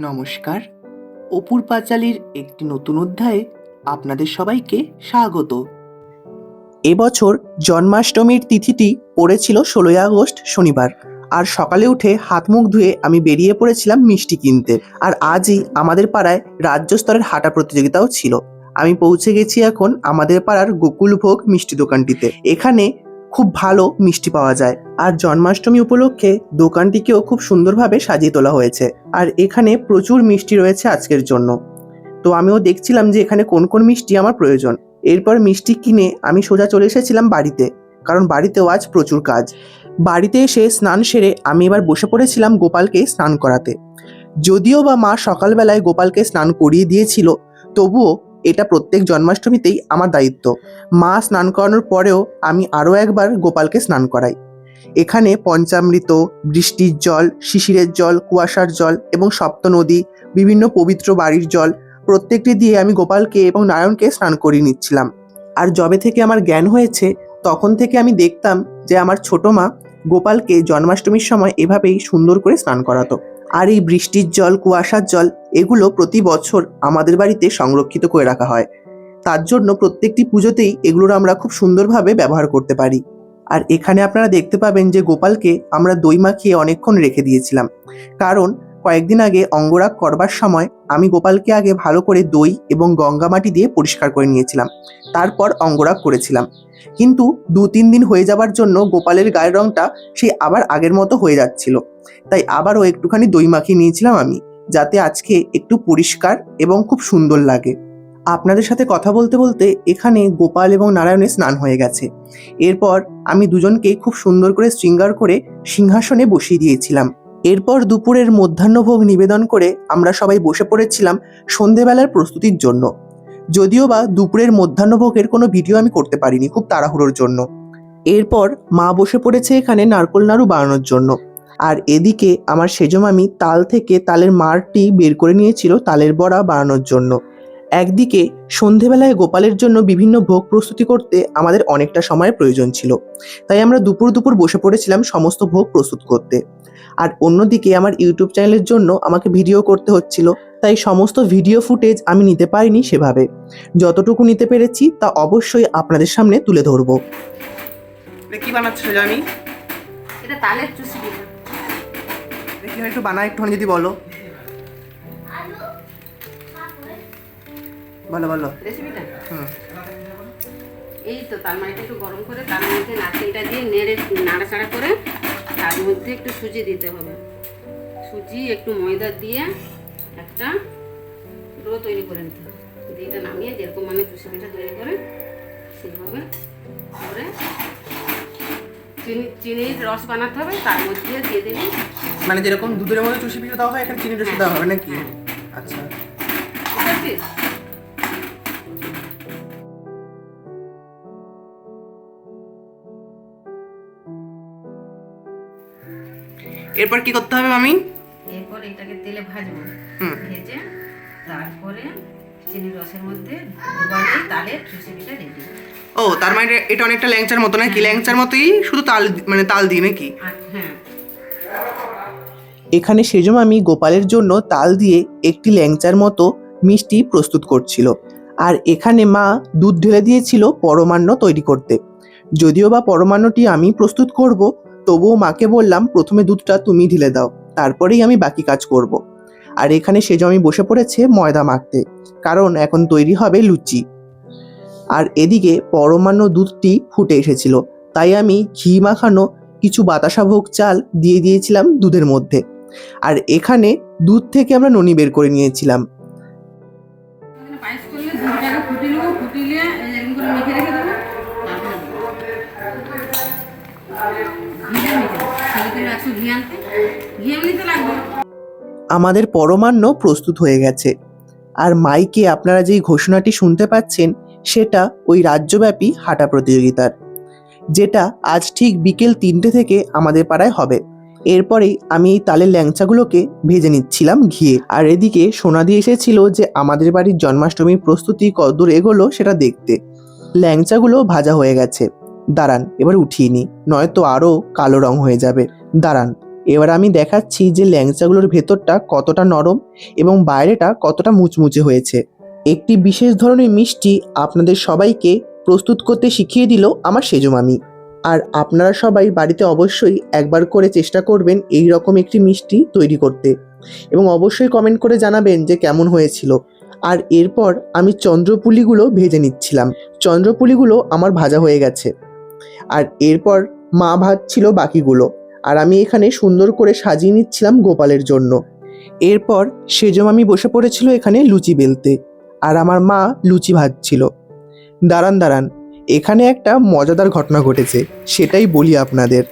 নমস্কার। অপুর পাঁচালীর একটি নতুন অধ্যায়ে আপনাদের সবাইকে স্বাগত। এবছর জন্মাষ্টমীর তিথিটি পড়েছিল ষোলোই আগস্ট শনিবার। আর সকালে উঠে হাত মুখ ধুয়ে আমি বেরিয়ে পড়েছিলাম মিষ্টি কিনতে। আর আজই আমাদের পাড়ায় রাজ্য স্তরের হাঁটা প্রতিযোগিতাও ছিল। আমি পৌঁছে গেছি এখন আমাদের পাড়ার গোকুলভোগ মিষ্টি দোকানটিতে। এখানে খুব ভালো মিষ্টি পাওয়া যায়। আর জন্মাষ্টমী উপলক্ষে দোকানটিকেও খুব সুন্দরভাবে সাজিয়ে তোলা হয়েছে। আর এখানে প্রচুর মিষ্টি রয়েছে আজকের জন্য। তো আমিও দেখছিলাম যে এখানে কোন কোন মিষ্টি আমার প্রয়োজন। এরপর মিষ্টি কিনে আমি সোজা চলে এসেছিলাম বাড়িতে। কারণ বাড়িতেও আজ প্রচুর কাজ। বাড়িতে এসে স্নান সেরে আমি এবার বসে পড়েছিলাম গোপালকে স্নান করাতে। যদিও বা মা সকালবেলায় গোপালকে স্নান করিয়ে দিয়েছিল, তবুও এটা প্রত্যেক জন্মাষ্টমীতেই আমার দায়িত্ব। মা স্নান করানোর পরেও আমি আরও একবার গোপালকে স্নান করাই। এখানে পঞ্চামৃত, বৃষ্টির জল, শিশিরের জল, কুয়াশার জল এবং সপ্ত নদী, বিভিন্ন পবিত্র বাড়ির জল প্রত্যেকটি দিয়ে আমি গোপালকে এবং নারায়ণকে স্নান করিয়ে নিচ্ছিলাম। আর যবে থেকে আমার জ্ঞান হয়েছে, তখন থেকে আমি দেখতাম যে আমার ছোট মা গোপালকে জন্মাষ্টমীর সময় এভাবেই সুন্দর করে স্নান করাতো। আর এই বৃষ্টির জল, কুয়াশার জল, এগুলো প্রতি বছর আমাদের বাড়িতে সংরক্ষিত করে রাখা হয়। তার জন্য প্রত্যেকটি পুজোতেই এগুলোর আমরা খুব সুন্দরভাবে ব্যবহার করতে পারি। আর এখানে আপনারা দেখতে পাবেন যে গোপালকে আমরা দই মাখিয়ে অনেকক্ষণ রেখে দিয়েছিলাম। কারণ কয়েকদিন আগে অঙ্গরাগ করবার সময় আমি গোপালকে আগে ভালো করে দই এবং গঙ্গা মাটি দিয়ে পরিষ্কার করে নিয়েছিলাম। তারপর অঙ্গরাগ করেছিলাম। কিন্তু দু তিন দিন হয়ে যাবার জন্য গোপালের গায়ের রংটা সেই আবার আগের মতো হয়ে যাচ্ছিল। তাই আবারও একটুখানি দই মাখিয়ে নিয়েছিলাম আমি, যাতে আজকে একটু পরিষ্কার এবং খুব সুন্দর লাগে। আপনাদের সাথে কথা বলতে বলতে এখানে গোপাল এবং নারায়ণের স্নান হয়ে গেছে। এরপর আমি দুজনকে খুব সুন্দর করে শৃঙ্গার করে সিংহাসনে বসিয়ে দিয়েছিলাম। এরপর দুপুরের মধ্যাহ্নভোগ নিবেদন করে আমরা সবাই বসে পড়েছিলাম সন্ধেবেলার প্রস্তুতির জন্য। যদিও বা দুপুরের মধ্যাহ্নভোগের কোনো ভিডিও আমি করতে পারিনি খুব তাড়াহুড়োর জন্য। এরপর মা বসে পড়েছে এখানে নারকোল নাড়ু বানানোর জন্য। আর এদিকে আমার সেজমামি তাল থেকে তালের মারটি বের করে নিয়েছিল তালের বড়া বানানোর জন্য। একদিকে সন্ধেবেলায় গোপালের জন্য বিভিন্ন ভোগ প্রস্তুতি করতে আমাদের অনেকটা সময়ের প্রয়োজন ছিল। তাই আমরা দুপুর দুপুর বসে পড়েছিলাম সমস্ত ভোগ প্রস্তুত করতে। আর অন্যদিকে আমার ইউটিউব চ্যানেলের জন্য আমাকে ভিডিও করতে হচ্ছিল তাই সমস্ত ভিডিও ফুটেজ আমি নিতে পারিনি সেভাবে। যতটুকু নিতে পেরেছি তা অবশ্যই আপনাদের সামনে তুলে ধরবো। কি বানাচ্ছ আমি এটা তালের চুষি পিঠা একটু বানায় একটু যদি বলো। বলো বলো। রেসিপিটা হুম। এই তো তার মাইটা একটু গরম করে তার মধ্যে নারকেলটা দিয়ে নেড়ে নাড়াচাড়া করে তার মধ্যে একটু সুজি দিতে হবে। সুজি একটু ময়দা দিয়ে একটা ডো তৈরি করে নিতে হবে। দিয়ে এটা নামিয়ে যেরকম মানে পিঠা তৈরি করে সেইভাবে করে চিনি চিনির রস বানাতে হবে তার মধ্যে দিয়ে দিবি। মানে যেরকম দুধের মধ্যে চুষি পিঠে দেওয়া হয় এখানে চিনি রসুন দেওয়া হবে নাকি? আচ্ছা। এরপর কি করতে হবে আমি এরপর এটাকে তেলে ভাজবো। হুম। ভেজে তারপরে চিনি রসের মধ্যে দুবারে তালের রেসিপিটা রেডি। ও তার মানে এটা অনেকটা ল্যাংচার মতো নাকি? ল্যাংচার মতোই শুধু তাল মানে তাল দিই নাকি? হ্যাঁ। এখানে সেজম আমি গোপালের জন্য তাল দিয়ে একটি ল্যাংচার মতো মিষ্টি প্রস্তুত করছিল। আর এখানে মা দুধ ঢেলে দিয়েছিল পরমান্ন তৈরি করতে। যদিও বা পরমান্নটি আমি প্রস্তুত করব, তবুও মাকে বললাম, প্রথমে দুধটা তুমি ঢেলে দাও, তারপরেই আমি বাকি কাজ করব। আর এখানে সেজম বসে পড়েছে ময়দা মাখতে, কারণ এখন তৈরি হবে লুচি। আর এদিকে পরমান্ন দুধটি ফুটে এসেছিল, তাই আমি ঘি মাখানো কিছু বাতাসা ভোগ চাল দিয়ে দিয়েছিলাম দুধের মধ্যে। আর এখানে দুধ থেকে আমরা ননি বের করে নিয়েছিলাম। আমাদের পরমান্ন প্রস্তুত হয়ে গেছে। আর মাইকে আপনারা যেই ঘোষণাটি শুনতে পাচ্ছেন, সেটা ওই রাজ্যব্যাপী হাঁটা প্রতিযোগিতার, যেটা আজ ঠিক বিকেল তিনটে থেকে আমাদের পাড়ায় হবে। এরপরেই আমি এই তালের ল্যাংচাগুলোকে ভেজে নিচ্ছিলাম ঘিয়ে। আর এদিকে সোনা দিয়ে এসেছিল যে আমাদের বাড়ির জন্মাষ্টমীর প্রস্তুতি কতদূর এগোলো সেটা দেখতে। ল্যাংচাগুলো ভাজা হয়ে গেছে। দাঁড়ান, এবার উঠিয়ে নি নয়তো আরও কালো রং হয়ে যাবে। দাঁড়ান, এবার আমি দেখাচ্ছি যে ল্যাংচাগুলোর ভেতরটা কতটা নরম এবং বাইরেটা কতটা মুচমুচে হয়েছে। একটি বিশেষ ধরনের মিষ্টি আপনাদের সবাইকে প্রস্তুত করতে শিখিয়ে দিল আমার সেজো মামি। আর আপনারা সবাই বাড়িতে অবশ্যই একবার করে চেষ্টা করবেন এই রকম একটি মিষ্টি তৈরি করতে। এবং অবশ্যই কমেন্ট করে জানাবেন যে কেমন হয়েছিল। আর এরপর আমি চন্দ্রপুলিগুলো ভেজে নিচ্ছিলাম। চন্দ্রপুলিগুলো আমার ভাজা হয়ে গেছে। আর এরপর মা ভাজছিল বাকিগুলো। আর আমি এখানে সুন্দর করে সাজিয়ে নিচ্ছিলাম গোপালের জন্য। এরপর মামি বসে পড়েছিল এখানে লুচি বেলতে। আর আমার মা লুচি ভাজছিল। দাঁড়ান দাঁড়ান। এখানে একটা মজাদার ঘটনা ঘটেছে সেটাই বলি আপনাদের।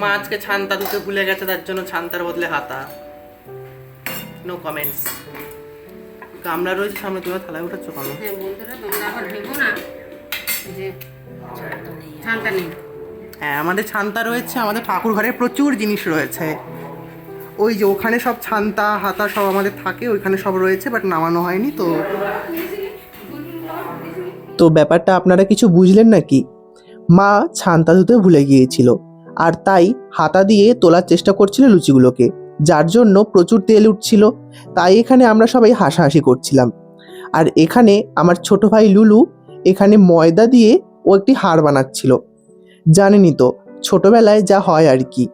মা আজকে ছান্তা ধুতে ভুলে গেছে তার জন্য ছান্তার বদলে হাতা। নো কমেন্টস গামলা রয়েছে সামনে তুমি থালায় উঠাচ্ছ কেন? হ্যাঁ বন্ধুরা তোমরা আবার ভেবো না যে ঠান্ডা নেই। হ্যাঁ আমাদের ছান্তা রয়েছে আমাদের ঠাকুর ঘরে প্রচুর জিনিস রয়েছে। ওই যে ওখানে সব ছান্তা, হাতা সব আমাদের থাকে, ওইখানে সব রয়েছে বাট নামানো হয়নি, তো তো ব্যাপারটা আপনারা কিছু বুঝলেন নাকি? মা ছান্তা ধুতে ভুলে গিয়েছিল, আর তাই হাতা দিয়ে তোলার চেষ্টা করছিল লুচিগুলোকে, যার জন্য প্রচুর তেল উঠছিল, তাই এখানে আমরা সবাই হাসাহাসি করছিলাম। আর এখানে আমার ছোট ভাই লুলু এখানে ময়দা দিয়ে ও একটি হাড় বানাচ্ছিল। জানেনই তো, ছোটবেলায় যা হয় আর কি।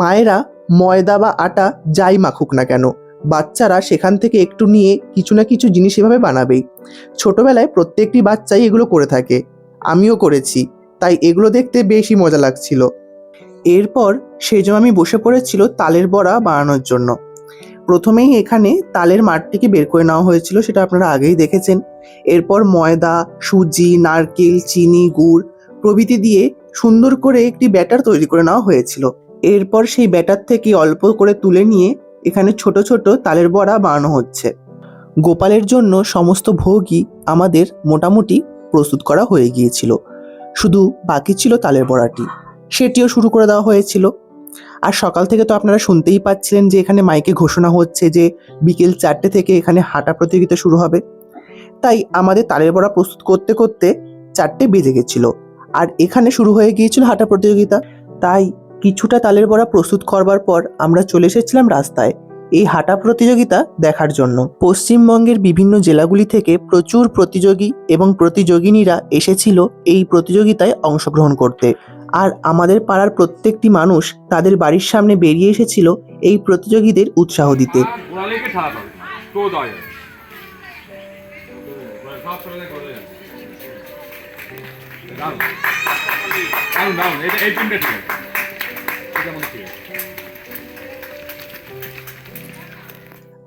মায়েরা ময়দা বা আটা যাই মাখুক না কেন, বাচ্চারা সেখান থেকে একটু নিয়ে কিছু না কিছু জিনিস এভাবে বানাবেই। ছোটবেলায় প্রত্যেকটি বাচ্চাই এগুলো করে থাকে, আমিও করেছি, তাই এগুলো দেখতে বেশি মজা লাগছিল। এরপর সেজো আমি বসে পড়েছিল তালের বড়া বানানোর জন্য। প্রথমেই এখানে তালের মাঠটিকে বের করে নেওয়া হয়েছিল, সেটা আপনারা আগেই দেখেছেন। এরপর ময়দা, সুজি, নারকেল, চিনি, গুড় প্রভৃতি দিয়ে সুন্দর করে একটি ব্যাটার তৈরি করে নেওয়া হয়েছিল। এরপর সেই ব্যাটার থেকে অল্প করে তুলে নিয়ে এখানে ছোট ছোট তালের বড়া বানানো হচ্ছে। গোপালের জন্য সমস্ত ভোগই আমাদের মোটামুটি প্রস্তুত করা হয়ে গিয়েছিল। শুধু বাকি ছিল তালের বড়াটি। সেটিও শুরু করে দেওয়া হয়েছিল। আর সকাল থেকে তো আপনারা শুনতেই পাচ্ছিলেন যে এখানে মাইকে ঘোষণা হচ্ছে যে বিকেল চারটে থেকে এখানে হাঁটা প্রতিযোগিতা শুরু হবে। তাই আমাদের তালের বড়া প্রস্তুত করতে করতে চারটে বেজে গেছিল। আর এখানে শুরু হয়ে গিয়েছিল হাঁটা প্রতিযোগিতা। তাই কিছুটা তালের বড়া প্রস্তুত করবার পর আমরা চলে এসেছিলাম রাস্তায়, এই হাঁটা প্রতিযোগিতা দেখার জন্য। পশ্চিমবঙ্গের বিভিন্ন জেলাগুলি থেকে প্রচুর প্রতিযোগী এবং প্রতিযোগিনীরা এসেছিল এই প্রতিযোগিতায় অংশগ্রহণ করতে। আর আমাদের পাড়ার প্রত্যেকটি মানুষ তাদের বাড়ির সামনে বেরিয়ে এসেছিল এই প্রতিযোগীদের উৎসাহ দিতে।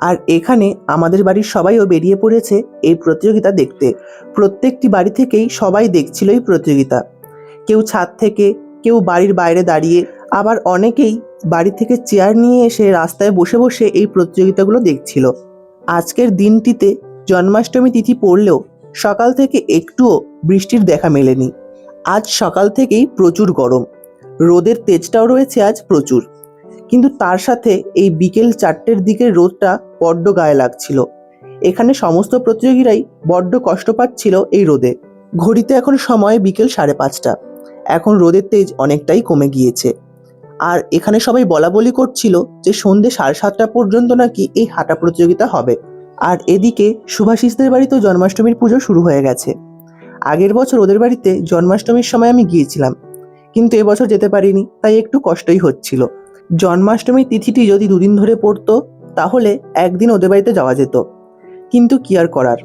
আর এখানে আমাদের বাড়ির সবাইও বেরিয়ে পড়েছে এই প্রতিযোগিতা দেখতে। প্রত্যেকটি বাড়ি থেকেই সবাই দেখছিল এই প্রতিযোগিতা। কেউ ছাদ থেকে, কেউ বাড়ির বাইরে দাঁড়িয়ে, আবার অনেকেই বাড়ি থেকে চেয়ার নিয়ে এসে রাস্তায় বসে বসে এই প্রতিযোগিতাগুলো দেখছিল। আজকের দিনটিতে জন্মাষ্টমী তিথি পড়লেও সকাল থেকে একটুও বৃষ্টির দেখা মেলেনি। আজ সকাল থেকেই প্রচুর গরম। রোদের তেজটাও রয়েছে আজ প্রচুর। কিন্তু তার সাথে এই বিকেল চারটের দিকের রোদটা বড্ড গায়ে লাগছিল। এখানে সমস্ত প্রতিযোগীরাই বড্ড কষ্ট পাচ্ছিল এই রোদে। ঘড়িতে এখন সময় বিকেল সাড়ে পাঁচটা। এখন রোদের তেজ অনেকটাই কমে গিয়েছে। আর এখানে সবাই বলা বলি করছিল যে সন্ধে সাড়ে সাতটা পর্যন্ত নাকি এই হাঁটা প্রতিযোগিতা হবে। আর এদিকে সুভাষিসদের বাড়িতেও জন্মাষ্টমীর পুজো শুরু হয়ে গেছে। আগের বছর ওদের বাড়িতে জন্মাষ্টমীর সময় আমি গিয়েছিলাম। কিন্তু এবছর যেতে পারিনি, তাই একটু কষ্টই হচ্ছিল। জন্মাষ্টমীর তিথিটি যদি দুদিন ধরে পড়তো, তাহলে একদিন ওদের বাড়িতে যাওয়া যেত। কিন্তু কি আর করার?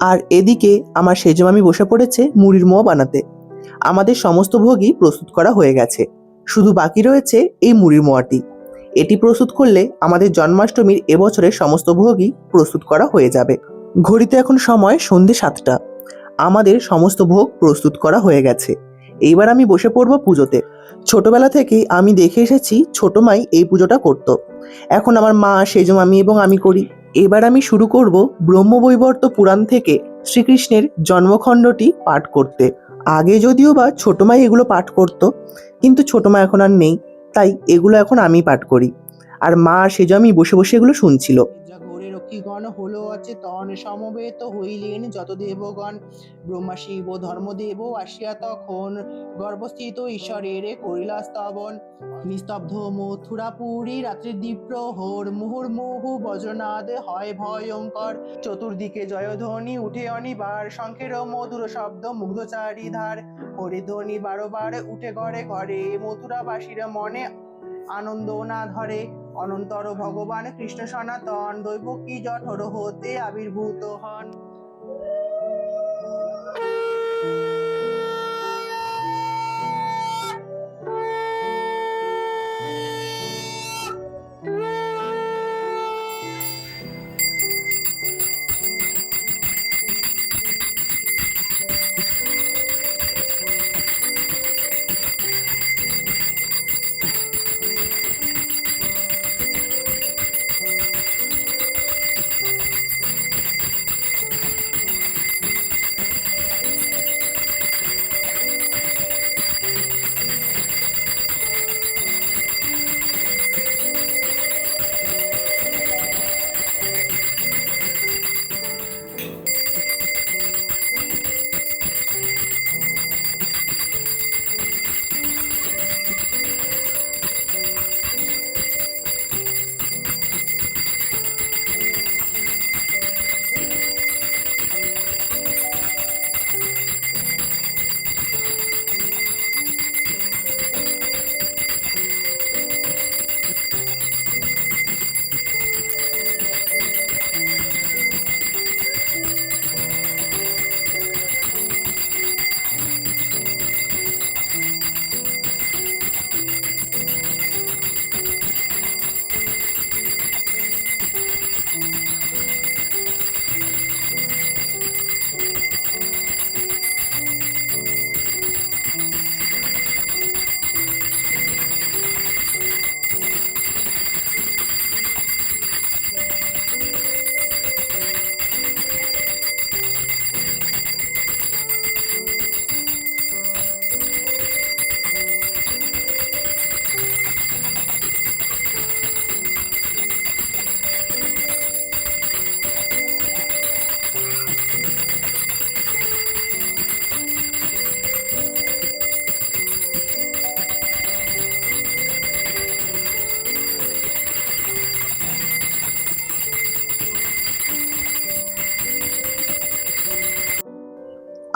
আর এদিকে আমার সেজমামি বসে পড়েছে মুড়ির মোয়া বানাতে। আমাদের সমস্ত ভোগই প্রস্তুত করা হয়ে গেছে। শুধু বাকি রয়েছে এই মুড়ির মোয়াটি। এটি প্রস্তুত করলে আমাদের জন্মাষ্টমীর এবছরের সমস্ত ভোগই প্রস্তুত করা হয়ে যাবে। ঘড়িতে এখন সময় সন্ধে সাতটা। আমাদের সমস্ত ভোগ প্রস্তুত করা হয়ে গেছে। এইবার আমি বসে পড়ব পুজোতে। ছোটবেলা থেকেই আমি দেখে এসেছি ছোট মাই এই পুজোটা করতো। এখন আমার মা, সেজ মামি এবং আমি করি। এবার আমি শুরু করব ব্রহ্মবৈবর্ত পুরাণ থেকে শ্রীকৃষ্ণের জন্মখণ্ডটি পাঠ করতে। আগে যদিও বা ছোট মাই এগুলো পাঠ করতো, কিন্তু ছোট মা এখন আর নেই, তাই এগুলো এখন আমি পাঠ করি। আর মা, সেজ আমি বসে বসে এগুলো শুনছিল। পক্ষীগণ হলো অচেতন সমবেত হইলেন যত দেবগণ। ব্রহ্মা শিব ধর্মদেব আসিয়া তখন গর্ভস্থিত ঈশ্বরের করিলা স্তবন নিস্তব্ধ মথুরাপুরী, রাত্রি দ্বীপ্রহর মুহুর্মুহু বজ্রনাদ হয় ভয়ঙ্কর। চতুর্দিকে জয়ধ্বনি উঠে অনিবার, শঙ্খের মধুর শব্দ মুগ্ধ চারিধার। হরিধ্বনি বারবার উঠে ঘরে ঘরে মথুরাবাসীর মনে আনন্দ না ধরে। অনন্তর ভগবান কৃষ্ণ সনাতন দৈবকী জঠর হতে আবির্ভূত হন।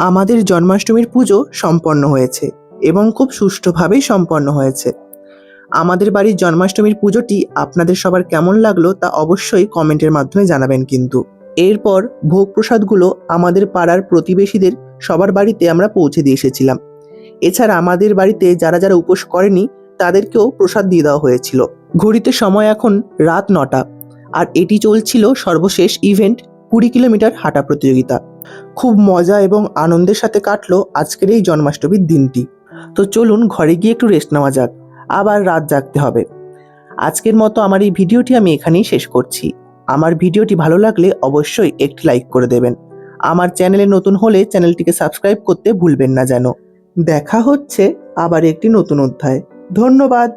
আমাদের জন্মাষ্টমীর পুজো সম্পন্ন হয়েছে এবং খুব সুষ্ঠুভাবেই সম্পন্ন হয়েছে। আমাদের বাড়ির জন্মাষ্টমীর পুজোটি আপনাদের সবার কেমন লাগল তা অবশ্যই কমেন্টের মাধ্যমে জানাবেন কিন্তু। এরপর ভোগ প্রসাদগুলো আমাদের পাড়ার প্রতিবেশীদের সবার বাড়িতে আমরা পৌঁছে দিয়ে এসেছিলাম। এছাড়া আমাদের বাড়িতে যারা যারা উপোস করেনি তাদেরকেও প্রসাদ দিয়ে দেওয়া হয়েছিল। ঘড়িতে সময় এখন রাত নটা, আর এটি চলছিল সর্বশেষ ইভেন্ট কুড়ি কিলোমিটার হাঁটা প্রতিযোগিতা। খুব মজা এবং আনন্দের সাথে কাটলো আজকের এই জন্মাষ্টমীর দিনটি। তো চলুন ঘরে গিয়ে একটু রেস্ট নেওয়া যাক, আবার রাত জাগতে হবে। আজকের মতো আমার এই ভিডিওটি আমি এখানেই শেষ করছি। আমার ভিডিওটি ভালো লাগলে অবশ্যই একটি লাইক করে দেবেন। আমার চ্যানেলে নতুন হলে চ্যানেলটিকে সাবস্ক্রাইব করতে ভুলবেন না যেন। দেখা হচ্ছে আবার একটি নতুন অধ্যায়। ধন্যবাদ।